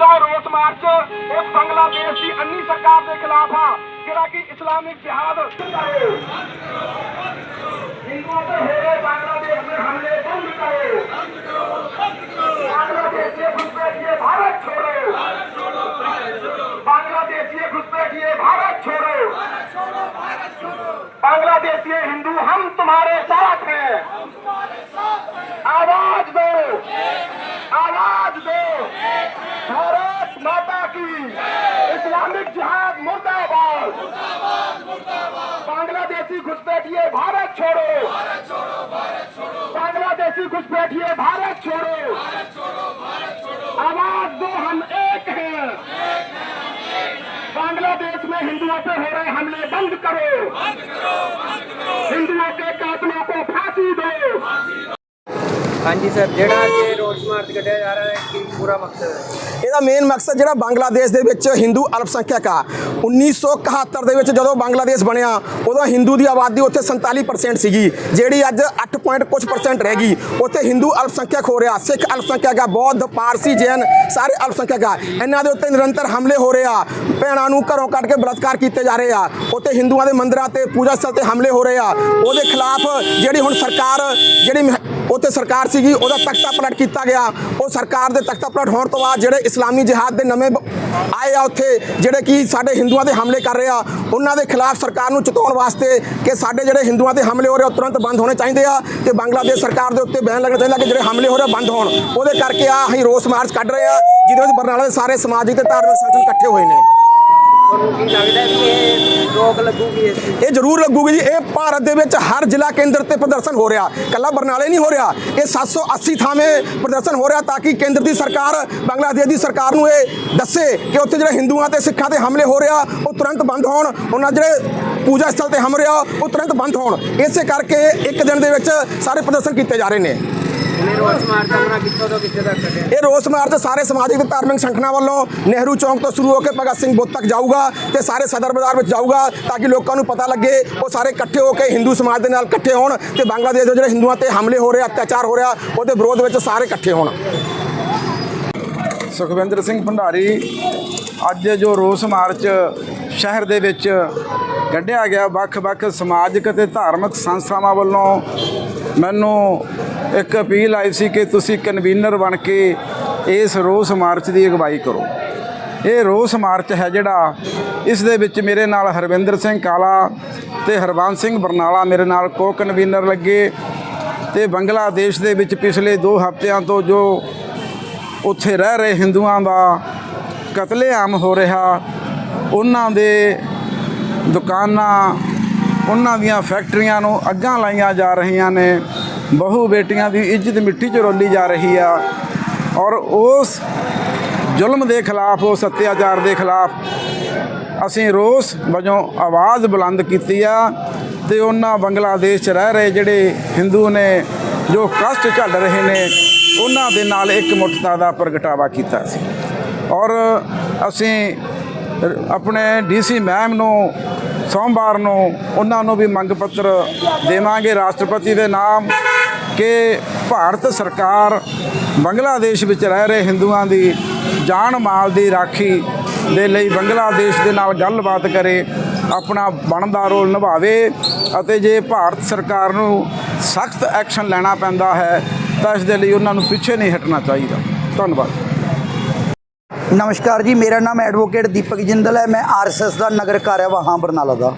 ਦਾ ਰੋਸ ਮਾਰਚ ਇਸ ਬੰਗਲਾਦੇਸ਼ ਦੀ ਅੰਨੀ ਸਰਕਾਰ ਦੇ ਖਿਲਾਫ ਆ, ਜਿਹੜਾ ਕਿ ਇਸਲਾਮਿਕ ਜਿਹਾਦ घुसपैठिए भारत छोड़ो बांग्लादेशी घुसपैठिए भारत छोड़ो आवाज दो हम एक हैं बांग्लादेश में हिंदुओं पे हो रहे हमले बंद करो हिंदुओं के कातलों को फांसी दो ਹਾਂਜੀ ਸਰ, ਜਿਹੜਾ ਅੱਜ ਰੋਡ ਮਾਰਚ ਕੱਢਿਆ ਜਾ ਰਿਹਾ ਹੈ, ਕੀ ਪੂਰਾ ਮਕਸਦ ਹੈ? ਇਹਦਾ ਮੇਨ ਮਕਸਦ ਜਿਹੜਾ ਬੰਗਲਾਦੇਸ਼ ਦੇ ਵਿੱਚ ਹਿੰਦੂ ਅਲਪਸੰਖਿਅਕ ਆ। 1971 ਦੇ ਵਿੱਚ ਜਦੋਂ ਬੰਗਲਾਦੇਸ਼ ਬਣਿਆ, ਉਦੋਂ ਹਿੰਦੂ ਦੀ ਆਬਾਦੀ ਉੱਥੇ 47% ਸੀਗੀ, ਜਿਹੜੀ ਅੱਜ 8 ਪੁਆਇੰਟ ਕੁਝ ਪਰਸੈਂਟ ਰਹਿ ਗਈ। ਉੱਥੇ ਹਿੰਦੂ ਅਲਪਸੰਖਿਅਕ ਹੋ ਰਿਹਾ, ਸਿੱਖ ਅਲਪਸੰਖਿਅਕ ਆ, ਬੌਧ, ਪਾਰਸੀ, ਜੈਨ, ਸਾਰੇ ਅਲਪਸੰਖਿਅਕ ਆ। ਇਹਨਾਂ ਦੇ ਉੱਤੇ ਨਿਰੰਤਰ ਹਮਲੇ ਹੋ ਰਹੇ ਆ। ਭੈਣਾਂ ਨੂੰ ਘਰੋਂ ਕੱਢ ਕੇ ਬਲਾਤਕਾਰ ਕੀਤੇ ਜਾ ਰਹੇ ਆ। ਉੱਥੇ ਹਿੰਦੂਆਂ ਦੇ ਮੰਦਰਾਂ ਤੇ ਪੂਜਾ ਸਥਲ ਤੇ ਹਮਲੇ ਹੋ ਰਹੇ ਆ। ਉਹਦੇ ਖਿਲਾਫ ਜਿਹੜੀ ਹੁਣ ਸਰਕਾਰ, ਜਿਹੜੀ ਮਹ- ਉੱਥੇ ਸਰਕਾਰ ਸੀਗੀ, ਉਹਦਾ ਤਖਤਾ ਪਲਟ ਕੀਤਾ ਗਿਆ। ਉਹ ਸਰਕਾਰ ਦੇ ਤਖਤਾ ਪਲਟ ਹੋਣ ਤੋਂ ਬਾਅਦ ਜਿਹੜੇ ਇਸਲਾਮੀ ਜਿਹਾਦ ਦੇ ਨਵੇਂ ਬ- ਆਏ ਆ ਉੱਥੇ, ਜਿਹੜੇ ਕਿ ਸਾਡੇ ਹਿੰਦੂਆਂ ਦੇ ਹਮਲੇ ਕਰ ਰਹੇ ਆ, ਉਹਨਾਂ ਦੇ ਖਿਲਾਫ ਸਰਕਾਰ ਨੂੰ ਚਿਤਾਉਣ ਵਾਸਤੇ ਕਿ ਸਾਡੇ ਜਿਹੜੇ ਹਿੰਦੂਆਂ ਤੇ ਹਮਲੇ ਹੋ ਰਹੇ ਆ, ਉਹ ਤੁਰੰਤ ਬੰਦ ਹੋਣੇ ਚਾਹੀਦੇ ਆ ਤੇ ਬੰਗਲਾਦੇਸ਼ ਸਰਕਾਰ ਦੇ ਉੱਤੇ ਬੈਨ ਲੱਗਣਾ ਚਾਹੀਦਾ ਕਿ ਜਿਹੜੇ ਹਮਲੇ ਹੋ ਰਹੇ ਆ ਬੰਦ ਹੋਣ। ਉਹਦੇ ਕਰਕੇ ਆ ਅਸੀਂ ਰੋਸ ਮਾਰਚ ਕੱਢ ਰਹੇ ਆ, ਜਿਹਦੇ ਵਿੱਚ ਬਰਨਾਲਾ ਦੇ ਸਾਰੇ ਸਮਾਜਿਕ ਤੇ ਧਾਰਮਿਕ ਸੰਗਠਨ ਇਕੱਠੇ ਹੋਏ ਨੇ। ਤੁਹਾਨੂੰ ਕੀ ਲੱਗਦਾ ਕਿ ਇਹ ਰੋਕ ਲੱਗੂਗੀ ਇਸ ਦੀ ਇਹ ਜ਼ਰੂਰ ਲੱਗੂਗੀ ਜੀ। ਇਹ ਭਾਰਤ ਦੇ ਵਿੱਚ ਹਰ ਜ਼ਿਲ੍ਹਾ ਕੇਂਦਰ ਤੇ ਪ੍ਰਦਰਸ਼ਨ ਹੋ ਰਿਹਾ। ਕੱਲਾ ਬਰਨਾਲੇ ਨਹੀਂ ਹੋ ਰਿਹਾ। ਇਹ 780 ਥਾਵੇਂ ਪ੍ਰਦਰਸ਼ਨ ਹੋ ਰਿਹਾ ਤਾਂ ਕਿ ਕੇਂਦਰ ਦੀ ਸਰਕਾਰ, ਬੰਗਲਾਦੇਸ਼ ਦੀ ਸਰਕਾਰ ਨੂੰ ਇਹ ਦੱਸੇ ਕਿ ਉੱਥੇ ਜਿਹੜੇ ਹਿੰਦੂਆਂ ਤੇ ਸਿੱਖਾਂ ਤੇ ਹਮਲੇ ਹੋ ਰਿਹਾ, ਉਹ ਤੁਰੰਤ ਬੰਦ ਹੋਣ। ਉਹਨਾਂ ਜਿਹੜੇ ਪੂਜਾ ਸਥਲ ਤੇ ਹਮਲੇ ਆ ਉਹ ਤੁਰੰਤ ਬੰਦ ਹੋਣ। ਇਸੇ ਕਰਕੇ ਇੱਕ ਦਿਨ ਦੇ ਵਿੱਚ ਸਾਰੇ ਪ੍ਰਦਰਸ਼ਨ ਕੀਤੇ ਜਾ ਰਹੇ ਨੇ। ਇਹ ਰੋਸ ਮਾਰਚ ਸਾਰੇ ਸਮਾਜਿਕ ਤੇ ਧਾਰਮਿਕ ਸੰਗਠਨਾਂ ਵੱਲੋਂ ਨਹਿਰੂ ਚੌਂਕ ਤੋਂ ਸ਼ੁਰੂ ਹੋ ਕੇ ਭਗਤ ਸਿੰਘ ਬੁੱਤ ਤੱਕ ਜਾਊਗਾ ਤੇ ਸਾਰੇ ਸਦਰ ਬਾਜ਼ਾਰ ਵਿੱਚ ਜਾਊਗਾ ਤਾਂ ਕਿ ਲੋਕਾਂ ਨੂੰ ਪਤਾ ਲੱਗੇ ਉਹ ਸਾਰੇ ਇਕੱਠੇ ਹੋ ਕੇ ਹਿੰਦੂ ਸਮਾਜ ਦੇ ਨਾਲ ਇਕੱਠੇ ਹੋਣ ਤੇ ਬੰਗਲਾਦੇਸ਼ ਦੇ ਜਿਹੜੇ ਹਿੰਦੂਆਂ ਤੇ ਹਮਲੇ ਹੋ ਰਹੇ ਅਤਿਆਚਾਰ ਹੋ ਰਿਹਾ ਉਹਦੇ ਵਿਰੋਧ ਵਿੱਚ ਸਾਰੇ ਇਕੱਠੇ ਹੋਣ। ਸੁਖਵਿੰਦਰ ਸਿੰਘ ਭੰਡਾਰੀ ਅੱਜ ਜੋ ਰੋਸ ਮਾਰਚ ਸ਼ਹਿਰ ਦੇ ਵਿੱਚ ਕੱਢਿਆ ਗਿਆ ਵੱਖ-ਵੱਖ ਸਮਾਜਿਕ ਅਤੇ ਧਾਰਮਿਕ ਸੰਸਥਾਵਾਂ ਵੱਲੋਂ। ਮੈਨੂੰ ਇੱਕ ਅਪੀਲ ਆਈ ਸੀ ਕਿ ਤੁਸੀਂ ਕਨਵੀਨਰ ਬਣ ਕੇ ਇਸ ਰੋਸ ਮਾਰਚ ਦੀ ਅਗਵਾਈ ਕਰੋ। ਇਹ ਰੋਸ ਮਾਰਚ ਹੈ ਜਿਹੜਾ ਇਸ ਦੇ ਵਿੱਚ ਮੇਰੇ ਨਾਲ ਹਰਵਿੰਦਰ ਸਿੰਘ ਕਾਲਾ ਤੇ ਹਰਬੰਸ ਸਿੰਘ ਬਰਨਾਲਾ ਮੇਰੇ ਨਾਲ ਕੋ ਕਨਵੀਨਰ ਲੱਗੇ ਤੇ ਬੰਗਲਾਦੇਸ਼ ਦੇ ਵਿੱਚ ਪਿਛਲੇ 2 ਹਫ਼ਤਿਆਂ ਤੋਂ ਜੋ ਉੱਥੇ ਰਹਿ ਰਹੇ ਹਿੰਦੂਆਂ ਦਾ ਕਤਲੇਆਮ ਹੋ ਰਿਹਾ, ਉਹਨਾਂ ਦੇ ਦੁਕਾਨਾਂ, ਉਹਨਾਂ ਦੀਆਂ ਫੈਕਟਰੀਆਂ ਨੂੰ ਅੱਗਾਂ ਲਾਈਆਂ ਜਾ ਰਹੀਆਂ ਨੇ। ਬਹੂ ਬੇਟੀਆਂ ਦੀ ਇੱਜ਼ਤ ਮਿੱਟੀ 'ਚ ਰੋਲੀ ਜਾ ਰਹੀ ਆ। ਔਰ ਉਸ ਜ਼ੁਲਮ ਦੇ ਖਿਲਾਫ, ਉਸ ਅਤਿਆਚਾਰ ਦੇ ਖਿਲਾਫ ਅਸੀਂ ਰੋਸ ਵਜੋਂ ਆਵਾਜ਼ ਬੁਲੰਦ ਕੀਤੀ ਆ ਤੇ ਉਹਨਾਂ ਬੰਗਲਾਦੇਸ਼ 'ਚ ਰਹਿ ਰਹੇ ਜਿਹੜੇ ਹਿੰਦੂ ਨੇ, ਜੋ ਕਸ਼ਟ ਝੱਲ ਰਹੇ ਨੇ, ਉਹਨਾਂ ਦੇ ਨਾਲ ਇੱਕ ਮੁੱਠਤਾ ਦਾ ਪ੍ਰਗਟਾਵਾ ਕੀਤਾ ਸੀ। ਔਰ ਅਸੀਂ ਰ- ਆਪਣੇ ਡੀਸੀ ਮੈਮ ਨੂੰ ਸੋਮਵਾਰ ਨੂੰ ਉਹਨਾਂ ਨੂੰ ਵੀ ਮੰਗ ਪੱਤਰ ਦੇਵਾਂਗੇ ਰਾਸ਼ਟਰਪਤੀ ਦੇ ਨਾਮ ਕਿ ਭਾਰਤ ਸਰਕਾਰ ਬੰਗਲਾਦੇਸ਼ ਵਿੱਚ ਰਹਿ ਰਹੇ ਹਿੰਦੂਆਂ ਦੀ ਜਾਨ ਮਾਲ ਦੀ ਰਾਖੀ ਦੇ ਲਈ ਬੰਗਲਾਦੇਸ਼ ਦੇ ਨਾਲ ਗੱਲਬਾਤ ਕਰੇ, ਆਪਣਾ ਬਣਦਾ ਰੋਲ ਨਿਭਾਵੇ ਅਤੇ ਜੇ ਭਾਰਤ ਸਰਕਾਰ ਨੂੰ ਸਖਤ ਐਕਸ਼ਨ ਲੈਣਾ ਪੈਂਦਾ ਹੈ ਤਾਂ ਇਸ ਦੇ ਲਈ ਉਹਨਾਂ ਨੂੰ ਪਿੱਛੇ ਨਹੀਂ ਹਟਣਾ ਚਾਹੀਦਾ। ਧੰਨਵਾਦ। ਨਮਸਕਾਰ ਜੀ ਮੇਰਾ ਨਾਮ ਐਡਵੋਕੇਟ ਦੀਪਕ ਜਿੰਦਲ ਹੈ। ਮੈਂ ਆਰਐਸਐਸ ਦਾ ਨਗਰ ਕਾਰਜਵਾਹ ਹਾਂ ਬਰਨਾਲਾ ਦਾ।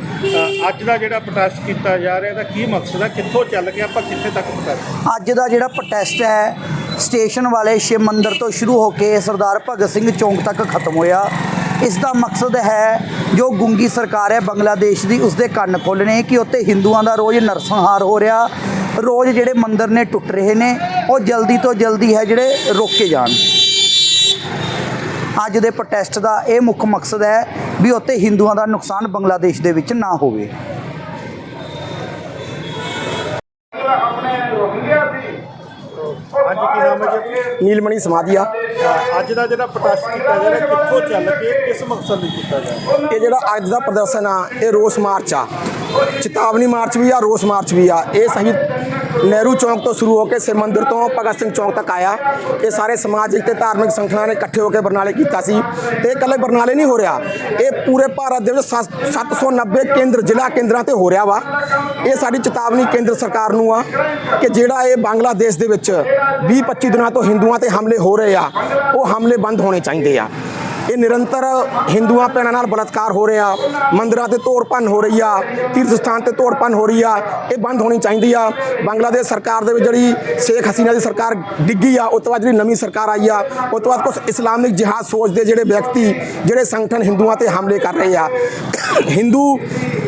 ਅੱਜ ਦਾ ਜਿਹੜਾ ਪ੍ਰੋਟੈਸਟ ਕੀਤਾ ਜਾ ਰਿਹਾ ਇਹਦਾ ਕੀ ਮਕਸਦ ਹੈ? ਕਿੱਥੋਂ ਚੱਲ ਕੇ ਆਪਾਂ ਕਿੱਥੇ ਤੱਕ ਪ੍ਰੋਟੈਸਟ ਅੱਜ ਦਾ ਜਿਹੜਾ ਪ੍ਰੋਟੈਸਟ ਹੈ ਸਟੇਸ਼ਨ ਵਾਲੇ ਸ਼ਿਵ ਮੰਦਿਰ ਤੋਂ ਸ਼ੁਰੂ ਹੋ ਕੇ ਸਰਦਾਰ ਭਗਤ ਸਿੰਘ ਚੌਂਕ ਤੱਕ ਖਤਮ ਹੋਇਆ। ਇਸ ਦਾ ਮਕਸਦ ਹੈ ਜੋ ਗੁੰਗੀ ਸਰਕਾਰ ਹੈ ਬੰਗਲਾਦੇਸ਼ ਦੀ ਉਸ ਦੇ ਕੰਨ ਖੋਲ੍ਹਣੇ ਕਿ ਉੱਤੇ ਹਿੰਦੂਆਂ ਦਾ ਰੋਜ਼ ਨਰਸੰਹਾਰ ਹੋ ਰਿਹਾ। ਰੋਜ਼ ਜਿਹੜੇ ਮੰਦਿਰ ਨੇ ਟੁੱਟ ਰਹੇ ਨੇ ਉਹ ਜਲਦੀ ਤੋਂ ਜਲਦੀ ਹੈ ਜਿਹੜੇ ਰੋਕੇ ਜਾਣ। ਅੱਜ ਦੇ ਪ੍ਰੋਟੈਸਟ ਦਾ ਇਹ ਮੁੱਖ ਮਕਸਦ ਹੈ ਵੀ ਉੱਤੇ ਹਿੰਦੂਆਂ ਦਾ ਨੁਕਸਾਨ ਬੰਗਲਾਦੇਸ਼ ਦੇ ਵਿੱਚ ਨਾ ਹੋਵੇ। ਅੱਜ ਕੀ ਨਾਮ ਹੈ ਜੀ? ਨੀਲਮਣੀ ਸਮਾਧੀਆ। ਅੱਜ ਦਾ ਜਿਹੜਾ ਪ੍ਰੋਟੈਸਟ ਕੀਤਾ ਜਾ ਰਿਹਾ ਕਿੱਥੋਂ ਚੱਲ ਕੇ ਕਿਸ ਮਕਸਦ ਲਈ ਕੀਤਾ ਜਾ ਰਿਹਾ? ਇਹ ਜਿਹੜਾ ਅੱਜ ਦਾ ਪ੍ਰਦਰਸ਼ਨ ਆ ਇਹ ਰੋਸ ਮਾਰਚ ਆ। ਚੇਤਾਵਨੀ ਮਾਰਚ ਵੀ ਆ ਰੋਸ ਮਾਰਚ ਵੀ ਆ। ਇਹ ਸਹੀ ਨਹਿਰੂ ਚੌਂਕ ਤੋਂ ਸ਼ੁਰੂ ਹੋ ਕੇ ਸਿਰ ਤੋਂ ਭਗਤ ਸਿੰਘ ਚੌਂਕ ਤੱਕ ਆਇਆ। ਇਹ ਸਾਰੇ ਸਮਾਜਿਕ ਤੇ ਧਾਰਮਿਕ ਸੰਗਠਨਾਂ ਨੇ ਇਕੱਠੇ ਹੋ ਕੇ ਬਰਨਾਲੇ ਕੀਤਾ ਸੀ ਤੇ ਇਹ ਇਕੱਲੇ ਬਰਨਾਲੇ ਨਹੀਂ ਹੋ ਰਿਹਾ। ਇਹ ਪੂਰੇ ਭਾਰਤ ਦੇ ਵਿੱਚ ਸੱਤ- 790 ਕੇਂਦਰ, ਜ਼ਿਲ੍ਹਾ ਕੇਂਦਰਾਂ ਤੇ ਹੋ ਰਿਹਾ ਵਾ। ਇਹ ਸਾਡੀ ਚੇਤਾਵਨੀ ਕੇਂਦਰ ਸਰਕਾਰ ਨੂੰ ਆ ਕਿ ਜਿਹੜਾ ਇਹ ਬੰਗਲਾਦੇਸ਼ ਦੇ ਵਿੱਚ 20 25 ਦਿਨਾਂ ਤੋਂ ਹਿੰਦੂਆਂ ਤੇ ਹਮਲੇ ਹੋ ਰਹੇ ਆ, ਉਹ ਹਮਲੇ ਬੰਦ ਹੋਣੇ ਚਾਹੀਦੇ ਆ। ਇਹ ਨਿਰੰਤਰ ਹਿੰਦੂਆਂ ਭੈਣਾਂ ਨਾਲ ਬਲਾਤਕਾਰ ਹੋ ਰਿਹਾ। ਮੰਦਰਾਂ ਤੇ ਤੋੜ ਭੰਨ ਹੋ ਰਹੀ ਆ ਤੀਰਥ ਸਥਾਨ ਤੇ ਤੋੜ ਭੰਨ ਹੋ ਰਹੀ ਆ, ਇਹ ਬੰਦ ਹੋਣੀ ਚਾਹੀਦੀ ਆ। ਬੰਗਲਾਦੇਸ਼ ਸਰਕਾਰ ਦੇ ਵਿੱਚ ਜਿਹੜੀ ਸ਼ੇਖ ਹਸੀਨਾ ਦੀ ਸਰਕਾਰ ਡਿੱਗੀ ਆ, ਉਸ ਤੋਂ ਬਾਅਦ ਜਿਹੜੀ ਨਵੀਂ ਸਰਕਾਰ ਆਈ ਆ, ਉਸ ਤੋਂ ਬਾਅਦ ਕੁਝ ਇਸਲਾਮਿਕ ਜਿਹਾਦ ਸੋਚਦੇ ਜਿਹੜੇ ਵਿਅਕਤੀ, ਜਿਹੜੇ ਸੰਗਠਨ ਹਿੰਦੂਆਂ ਤੇ ਹਮਲੇ ਕਰ ਰਹੇ ਆ। ਹਿੰਦੂ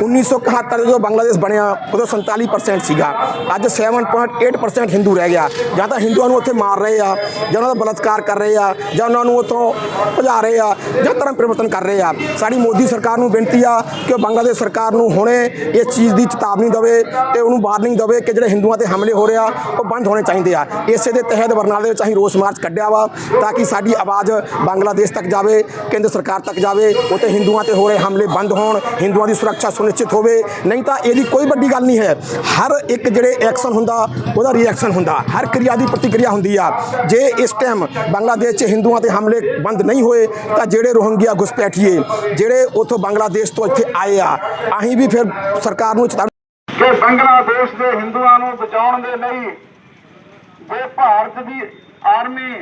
1971 ਦੇ ਜਦੋਂ ਬੰਗਲਾਦੇਸ਼ ਬਣਿਆ, ਉਦੋਂ 47% ਸੀਗਾ। ਅੱਜ 7.8% ਹਿੰਦੂ ਰਹਿ ਗਿਆ। ਜਾਂ ਤਾਂ ਹਿੰਦੂਆਂ ਨੂੰ ਉੱਥੇ ਮਾਰ ਰਹੇ ਆ, ਜਾਂ ਉਹਨਾਂ ਦਾ ਬਲਾਤਕਾਰ ਕਰ ਰਹੇ ਆ, ਜਾਂ ਉਹਨਾਂ ਨੂੰ ਉੱਥੋਂ ਭਜਾ ਰਹੇ ਆ। ਜਾਂ ਧਰਮ ਪਰਿਵਰਤਨ ਕਰ ਰਹੇ ਆ। ਸਾਡੀ ਮੋਦੀ ਸਰਕਾਰ ਨੂੰ ਬੇਨਤੀ ਆ ਕਿ ਉਹ ਬੰਗਲਾਦੇਸ਼ ਸਰਕਾਰ ਨੂੰ ਹੁਣੇ ਇਸ ਚੀਜ਼ ਦੀ ਚੇਤਾਵਨੀ ਦੇਵੇ ਤੇ ਉਹਨੂੰ ਵਾਰਨਿੰਗ ਦੇਵੇ ਕਿ ਜਿਹੜੇ ਹਿੰਦੂਆਂ ਤੇ ਹਮਲੇ ਹੋ ਰਹੇ ਆ, ਉਹ ਬੰਦ ਹੋਣੇ ਚਾਹੀਦੇ ਆ। ਇਸੇ ਦੇ ਤਹਿਤ ਬਰਨਾਲੇ ਵਿੱਚ ਅਸੀਂ ਰੋਸ ਮਾਰਚ ਕੱਢਿਆ ਵਾ ਤਾਂ ਕਿ ਸਾਡੀ ਆਵਾਜ਼ ਬੰਗਲਾਦੇਸ਼ ਤੱਕ ਜਾਵੇ, ਕੇਂਦਰ ਸਰਕਾਰ ਤੱਕ ਜਾਵੇ, ਉੱਥੇ ਹਿੰਦੂਆਂ ਤੇ ਹੋ ਰਹੇ ਹਮਲੇ ਬੰਦ ਹੋਣ, ਹਿੰਦੂਆਂ ਦੀ ਸੁਰੱਖਿਆ ਸੁਨਿਸ਼ਚਿਤ ਹੋਵੇ। ਨਹੀਂ ਤਾਂ ਇਹਦੀ ਕੋਈ ਵੱਡੀ ਗੱਲ ਨਹੀਂ ਹੈ। ਹਰ ਇੱਕ ਜਿਹੜੇ ਐਕਸ਼ਨ ਹੁੰਦਾ, ਉਹਦਾ ਰਿਐਕਸ਼ਨ ਹੁੰਦਾ। ਹਰ ਕਿਰਿਆ ਦੀ ਪ੍ਰਤੀਕਿਰਿਆ ਹੁੰਦੀ ਆ। ਜੇ ਇਸ ਟਾਈਮ ਬੰਗਲਾਦੇਸ਼ 'ਚ ਹਿੰਦੂਆਂ ਤੇ ਹਮਲੇ ਬੰਦ ਨਹੀਂ ਹੋਏ ਤਾਂ ਜਿਹੜੇ ਰੋਹਿੰਗਿਆ ਘੁਸਪੈਠੀਏ, ਜਿਹੜੇ ਉੱਥੋਂ ਬੰਗਲਾਦੇਸ਼ ਤੋਂ ਇੱਥੇ ਆਏ ਆ ਅਸੀਂ ਵੀ ਫਿਰ ਸਰਕਾਰ ਨੂੰ ਚੇਤਾਵਨੀ ਕਿ ਬੰਗਲਾਦੇਸ਼ ਦੇ ਹਿੰਦੂਆਂ ਨੂੰ ਬਚਾਉਣ ਦੇ ਲਈ ਜੇ ਭਾਰਤ ਦੀ ਆਰਮੀ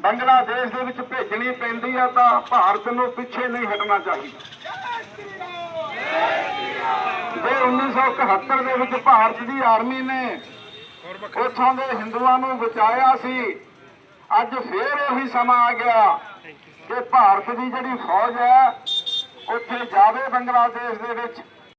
ਬੰਗਲਾਦੇਸ਼ ਦੇ ਵਿੱਚ ਭੇਜਣੀ ਪੈਂਦੀ ਆ, ਤਾਂ ਭਾਰਤ ਨੂੰ ਪਿੱਛੇ ਨਹੀਂ ਹਟਣਾ ਚਾਹੀਦਾ। ਜੇ 1971 ਦੇ ਵਿੱਚ ਭਾਰਤ ਦੀ ਆਰਮੀ ਨੇ ਉੱਥੋਂ ਦੇ ਹਿੰਦੂਆਂ ਨੂੰ ਬਚਾਇਆ ਸੀ, ਅੱਜ ਫੇਰ ਉਹੀ ਸਮਾਂ ਆ ਗਿਆ। ਕਿ ਭਾਰਤ ਦੀ ਜਿਹੜੀ ਫੌਜ ਹੈ ਉੱਥੇ ਜਾਵੇ ਬੰਗਲਾਦੇਸ਼ ਦੇ ਵਿੱਚ